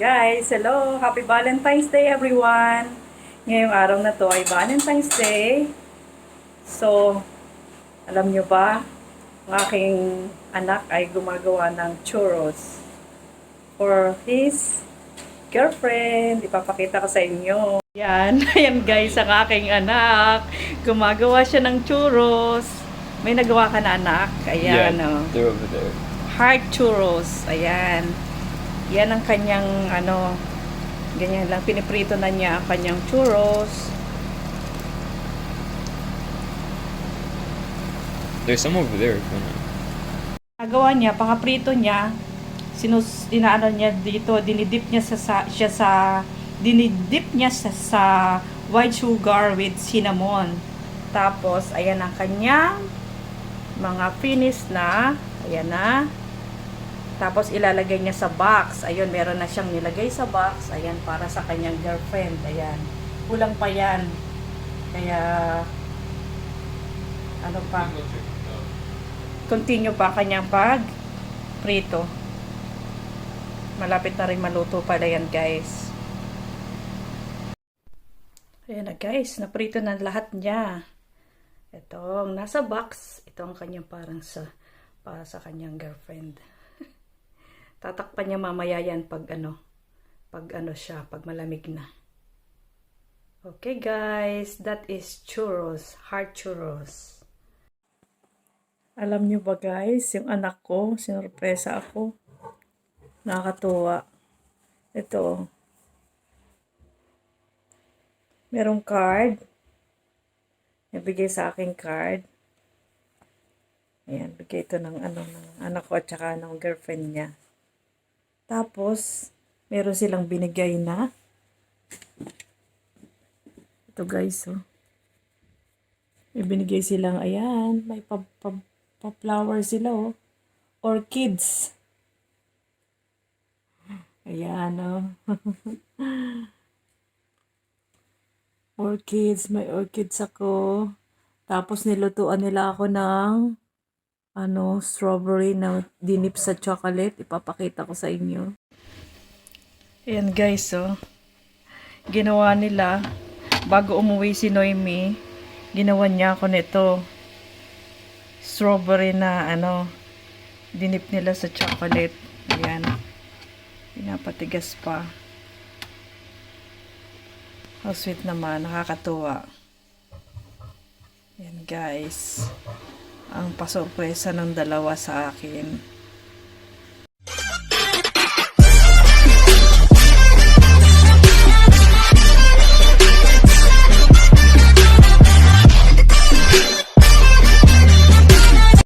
guys! Hello! Happy Valentine's Day everyone! Ngayong araw na to ay Valentine's Day. So, alam nyo ba, ang aking anak ay gumagawa ng churros for his girlfriend. Ipapakita ko sa inyo. Yan, ayan guys, ang aking anak. Gumagawa siya ng churros. May nagawa ka na anak. Ayan, oh. they're over there. Heart churros. Ayan. Yan ang kanyang ano, ganyan lang. Piniprito na niya ang kanyang churros. There's some over there. Nagawa niya, pakaprito niya, sinus, dinaano niya dito, dinidip niya sa, sa siya sa, dinidip niya sa, sa white sugar with cinnamon. Tapos, ayan ang kanyang mga finish na. Ayan na. Tapos, ilalagay niya sa box. Ayun, meron na siyang nilagay sa box. Ayan, para sa kanyang girlfriend. Ayan. Kulang pa yan. Kaya, ano pa? continue pa kanyang pag prito. Malapit na rin maluto pala yan guys. Ayan na guys, naprito na lahat niya. Ito, ang nasa box, ito ang kanyang parang sa, para sa kanyang girlfriend. Tatakpan niya mamaya yan pag ano, pag ano siya, pag malamig na. Okay guys, that is churros, hard churros. Alam nyo ba guys, yung anak ko, sinurpresa ako. Nakakatuwa. Ito. Merong card. Nabigay sa aking card. Ayan, bigay ito ng, ano, ng anak ko at saka ng girlfriend niya. Tapos, meron silang binigay na. Ito guys, oh. May binigay silang, ayan, may pa, pa, pa-flower sila, oh. Orchids. Ayan, oh. orchids, may orchids ako. Tapos nilutuan nila ako ng ano, strawberry na dinip sa chocolate. Ipapakita ko sa inyo. Ayan guys, oh. Ginawa nila bago umuwi si Noemi ginawa niya ako nito strawberry na ano dinip nila sa chocolate ayan pinapatigas pa how sweet naman nakakatuwa yan guys ang pasurpresa ng dalawa sa akin